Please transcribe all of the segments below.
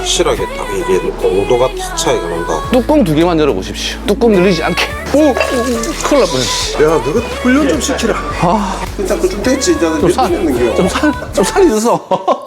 확실하게 딱 이게 온도가 차이가 난다. 뚜껑 두 개만 열어보십시오. 뚜껑 늘리지 않게. 오, 오, 오 큰일 날 뻔했어. 야, 너가 훈련 좀 시키라. 아, 진짜 그좀 됐지, 이제 좀 살, 좀 살, 좀 살이 있어.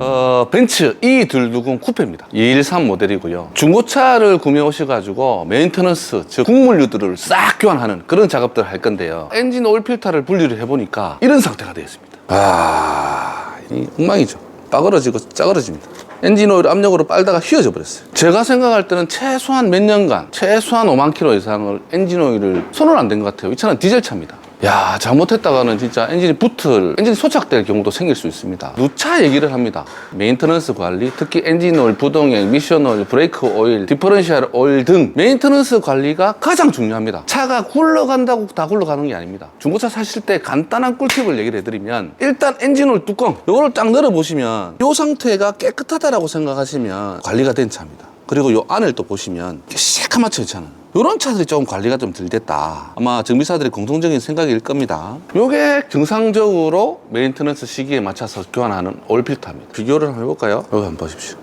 어, 벤츠 E260 쿠페입니다. 213 모델이고요. 중고차를 구매해 오셔가지고 메인터넌스, 즉 국물류들을 싹 교환하는 그런 작업들을 할 건데요. 엔진 오일 필터를 분리를 해보니까 이런 상태가 되어 있습니다. 아, 이 엉망이죠. 빠그러지고 짜그러집니다. 엔진 오일 압력으로 빨다가 휘어져 버렸어요. 제가 생각할 때는 최소한 몇 년간, 최소한 5만 킬로 이상을 엔진 오일을 손을 안 댄 것 같아요. 이 차는 디젤 차입니다. 야, 잘못했다가는 진짜 엔진이 붙을, 엔진이 소착될 경우도 생길 수 있습니다. 누차 얘기를 합니다. 메인터넌스 관리, 특히 엔진 오일, 부동액, 미션 오일, 브레이크 오일, 디퍼런셜 오일 등 메인터넌스 관리가 가장 중요합니다. 차가 굴러간다고 다 굴러가는 게 아닙니다. 중고차 사실 때 간단한 꿀팁을 얘기를 해드리면 일단 엔진 오일 뚜껑, 요거를 딱 열어보시면 요 상태가 깨끗하다라고 생각하시면 관리가 된 차입니다. 그리고 요 안을 또 보시면 새카맣죠, 이 차는. 이런 차들이 조금 관리가 좀 덜 됐다. 아마 정비사들의 공통적인 생각일 겁니다. 요게 정상적으로 메인테넌스 시기에 맞춰서 교환하는 오일 필터입니다. 비교를 한번 해볼까요? 여기 한번 보십시오.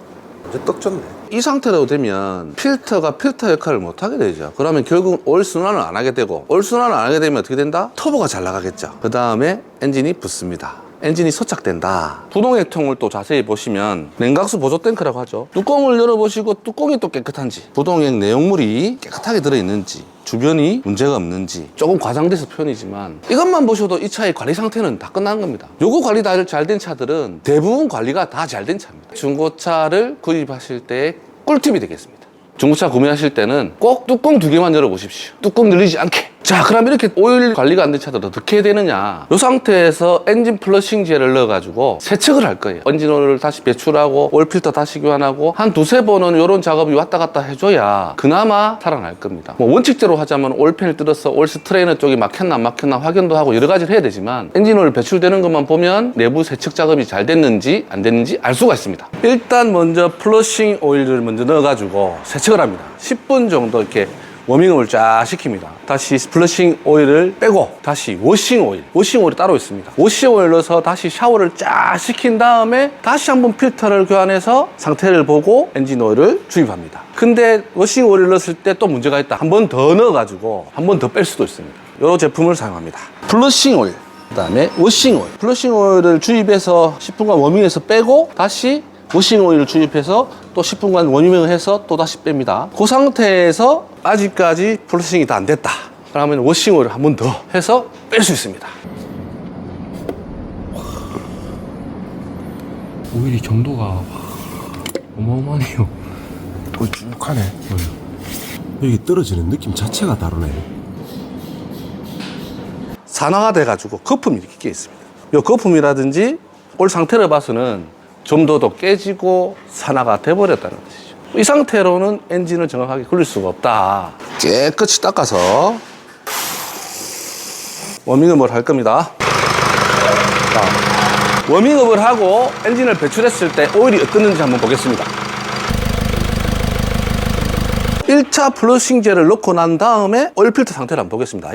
이제 떡 졌네. 이 상태로 되면 필터가 필터 역할을 못 하게 되죠. 그러면 결국 올 순환을 안 하게 되고 올 순환을 안 하게 되면 어떻게 된다? 터보가 잘 나가겠죠. 그 다음에 엔진이 붙습니다. 엔진이 소착된다. 부동액 통을 또 자세히 보시면 냉각수 보조 탱크라고 하죠. 뚜껑을 열어보시고 뚜껑이 또 깨끗한지 부동액 내용물이 깨끗하게 들어있는지 주변이 문제가 없는지 조금 과장돼서 표현이지만 이것만 보셔도 이 차의 관리 상태는 다 끝난 겁니다. 요거 관리 다 잘 된 차들은 대부분 관리가 다 잘 된 차입니다. 중고차를 구입하실 때 꿀팁이 되겠습니다. 중고차 구매하실 때는 꼭 뚜껑 두 개만 열어보십시오. 뚜껑 늘리지 않게. 자, 그럼 이렇게 오일 관리가 안 된 차들 어떻게 해야 되느냐. 이 상태에서 엔진 플러싱 젤을 넣어가지고 세척을 할 거예요. 엔진 오일을 다시 배출하고 오일 필터 다시 교환하고 한 두세 번은 이런 작업이 왔다 갔다 해줘야 그나마 살아날 겁니다. 뭐 원칙대로 하자면 오일팬을 뜯어서 오일 스트레이너 쪽이 막혔나 안 막혔나 확인도 하고 여러 가지를 해야 되지만 엔진 오일 배출되는 것만 보면 내부 세척 작업이 잘 됐는지 안 됐는지 알 수가 있습니다. 일단 먼저 플러싱 오일을 먼저 넣어가지고 세척을 합니다. 10분 정도 이렇게 워밍업을 쫙 시킵니다. 다시 플러싱 오일을 빼고 다시 워싱 오일, 워싱 오일이 따로 있습니다. 워싱 오일 넣어서 다시 샤워를 쫙 시킨 다음에 다시 한번 필터를 교환해서 상태를 보고 엔진 오일을 주입합니다. 근데 워싱 오일을 넣었을 때 또 문제가 있다. 한 번 더 넣어가지고 한 번 더 뺄 수도 있습니다. 이 제품을 사용합니다. 플러싱 오일. 그 다음에 워싱 오일. 플러싱 오일을 주입해서 10분간 워밍해서 빼고 다시 워싱 오일을 주입해서 또 10분간 워밍을 해서 또 다시 뺍니다. 그 상태에서 아직까지 플러싱이 다 안 됐다. 그러면 워싱 오일을 한 번 더 해서 뺄 수 있습니다. 오일이 정도가 어마어마하네요. 울쭉하네. 여기 떨어지는 느낌 자체가 다르네. 산화가 돼가지고 거품이 이렇게 끼어 있습니다. 이 거품이라든지 올 상태를 봐서는 점도도 깨지고 산화가 돼버렸다는 뜻이죠. 이 상태로는 엔진을 정확하게 굴릴 수가 없다. 깨끗이 닦아서 워밍업을 할 겁니다. 자, 워밍업을 하고 엔진을 배출했을 때 오일이 어떻는지 한번 보겠습니다. 1차 플러싱 젤을 넣고 난 다음에 오일 필터 상태를 한번 보겠습니다.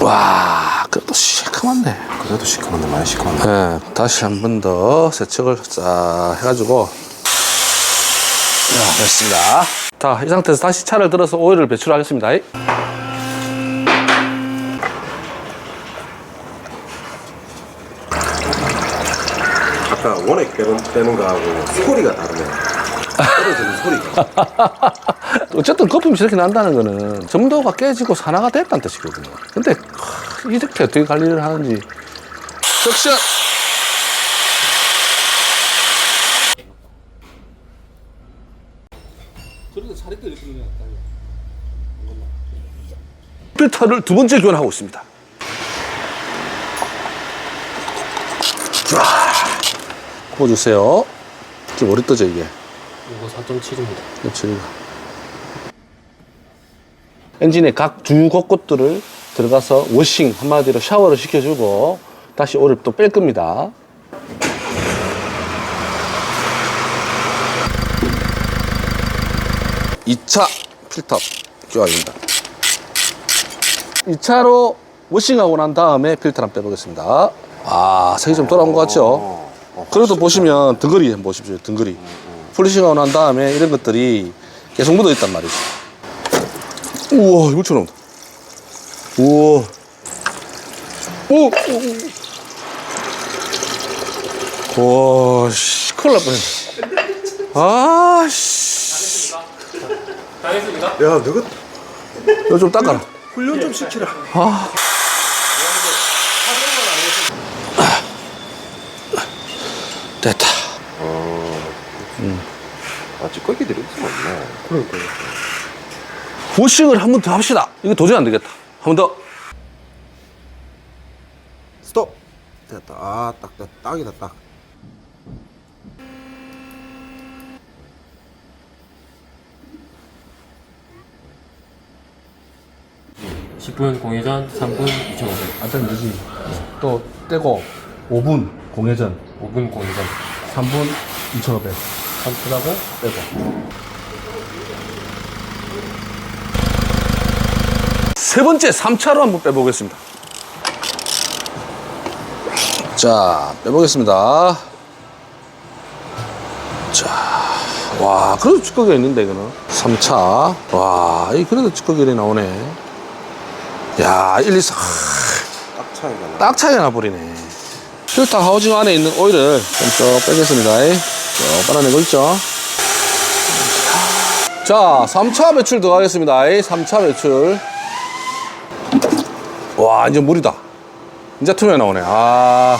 와, 그래도 시커먼네. 그래도 시커먼데 많이 시커먼네. 네, 다시 한 번 더 세척을 싹 해가지고. 자, 됐습니다. 자, 이 상태에서 다시 차를 들어서 오일을 배출하겠습니다. 아까 원액 빼는, 빼는 거하고 소리가 다르네. 떨어지는 소리가. 어쨌든 거품이 저렇게 난다는 거는 점도가 깨지고 산화가 됐다는 뜻이거든요. 근데 하, 이렇게 어떻게 관리를 하는지. 석션! 필터를 두 번째 교환하고 있습니다. 자, 부어주세요. 지금 오래 떠져, 이게. 이거 4.7입니다. 며칠 엔진의 각주 곳곳들을 들어가서 워싱 한마디로 샤워를 시켜주고 다시 오를 또 뺄 겁니다. 이차 필터 교환입니다. 2차로 워싱하고 난 다음에 필터 한번 빼보겠습니다. 아, 색이 좀 돌아온 것 같죠? 어, 어, 그래도 보시면 등거리 한번 보십시오. 등거리. 폴리싱하고 난 다음에 이런 것들이 계속 묻어 있단 말이죠. 우와, 이거 처럼. 우와. 오! 오. 와, 씨, 큰일 날 뻔했네. 아, 씨. 당했습니다. 야, 너가 이거 좀 닦아라. 훈련 좀 시키라. 됐다. 아, 찌꺼기들이 있으면 없네. 그러니까. 워싱을 한 번 더 합시다. 이거 도저히 안 되겠다. 한 번 더. 스톱. 됐다. 아, 딱, 딱, 딱이다, 딱. 십 10분 공회전, 3분 2,500. 안되면 되지. 또 떼고 5분 공회전, 5분 공회전. 3분 2,500. 3분하고 빼고. 세 번째 3차로 한번 빼보겠습니다. 자, 빼보겠습니다. 자, 와, 그래도 찌꺼기가 있는데, 이거는. 3차. 와, 이 그래도 찌꺼기가 나오네. 야, 1, 2, 4. 딱 차이가 나. 딱 차이가 나버리네. 필터 하우징 안에 있는 오일을 좀쭉 빼겠습니다. 쭉 빨아내고 있죠. 자, 3차 배출 들어가겠습니다. 3차 배출. 와, 이제 물이다. 이제 투명 나오네. 아,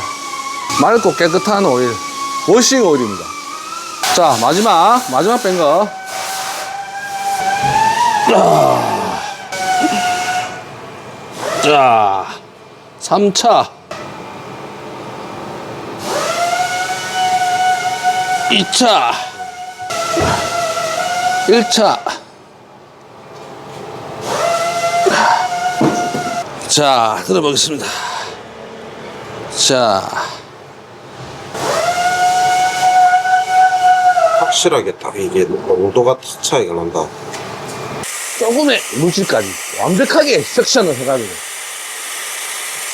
맑고 깨끗한 오일. 워싱 오일입니다. 자, 마지막, 마지막 뺀 거. 아. 자, 3차. 2차. 1차. 자, 들어보겠습니다. 자, 확실하게 딱 이게 농도가 차이가 난다. 조금의 물질까지 완벽하게 섹션을 해가지고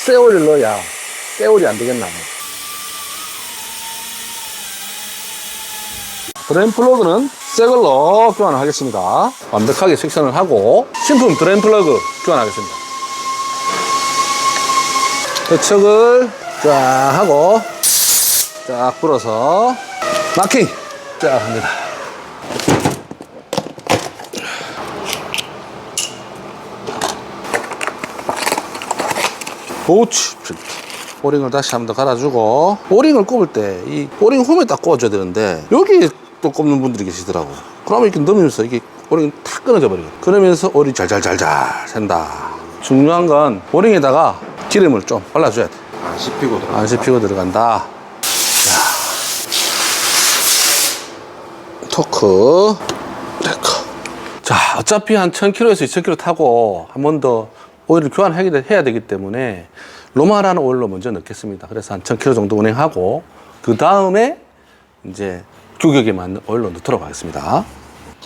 쇠오리를 넣어야 쇠오리 안 되겠나. 드레인 플러그는 새 걸로 교환하겠습니다. 완벽하게 섹션을 하고 신품 드레인 플러그 교환하겠습니다. 거척을 쫙 하고. 쫙 불어서. 마킹. 쫙 합니다. 그렇지. 오링을 다시 한 번 더 갈아주고 오링을 꼽을 때 이 오링 홈에 딱 꼽아줘야 되는데 여기 또 꼽는 분들이 계시더라고. 그러면 이렇게 넣으면서 이게 오링이 탁 끊어져 버리고 그러면서 오링 잘잘잘잘 샌다. 중요한 건 오링에다가 기름을 좀 발라줘야 돼 안 씹히고 들어. 안 씹히고 들어간다. 자. 토크. 데커. 자 어차피 한 1000km에서 2000km 타고 한 번 더 오일을 교환해야 되기 때문에 로마라는 오일로 먼저 넣겠습니다. 그래서 한 1000km 정도 운행하고 그 다음에 이제 규격에 맞는 오일로 넣도록 하겠습니다.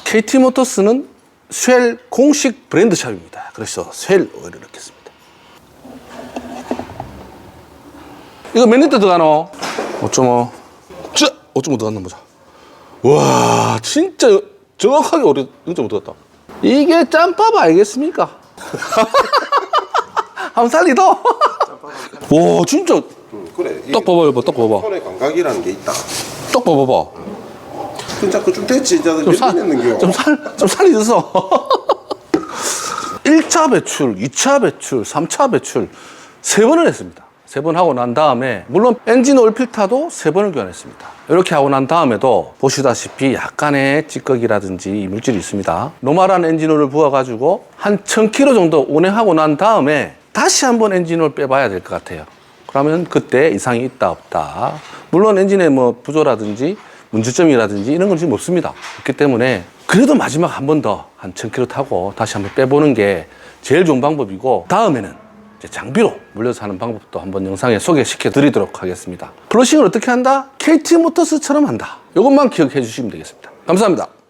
KT 모터스는 쉘 공식 브랜드 샵입니다. 그래서 쉘 오일을 넣겠습니다 이거 몇 리터 들어가노? 5.5. 자, 5.5 들어갔나 보자. 와, 진짜 정확하게 우리 0.5 들어갔다. 이게 짬밥 아니겠습니까? 한번 살리도. 와, 진짜 응, 그래. 이게 떡 봐봐, 여보, 떡 봐봐. 손의 감각이라는 게 있다. 떡 봐봐봐. 진짜 그좀 됐지. 이제 좀몇 살, 년 넘겨. 좀 살, 좀 살이 있어. 1차 배출, 2차 배출, 3차 배출 세 번을 했습니다. 세 번 하고 난 다음에 물론 엔진 오일 필터도 세 번을 교환했습니다. 이렇게 하고 난 다음에도 보시다시피 약간의 찌꺼기라든지 물질이 있습니다. 노멀한 엔진 오일을 부어가지고 한 1000km 정도 운행하고 난 다음에 다시 한번 엔진 오일 빼봐야 될 것 같아요. 그러면 그때 이상이 있다 없다. 물론 엔진에 뭐 부조라든지 문제점이라든지 이런 건 지금 없습니다. 그렇기 때문에 그래도 마지막 한 번 더 한 1000km 타고 다시 한번 빼보는 게 제일 좋은 방법이고 다음에는 장비로 물려서 하는 방법도 한번 영상에 소개시켜 드리도록 하겠습니다. 플러싱을 어떻게 한다? KT 모터스처럼 한다. 이것만 기억해 주시면 되겠습니다. 감사합니다.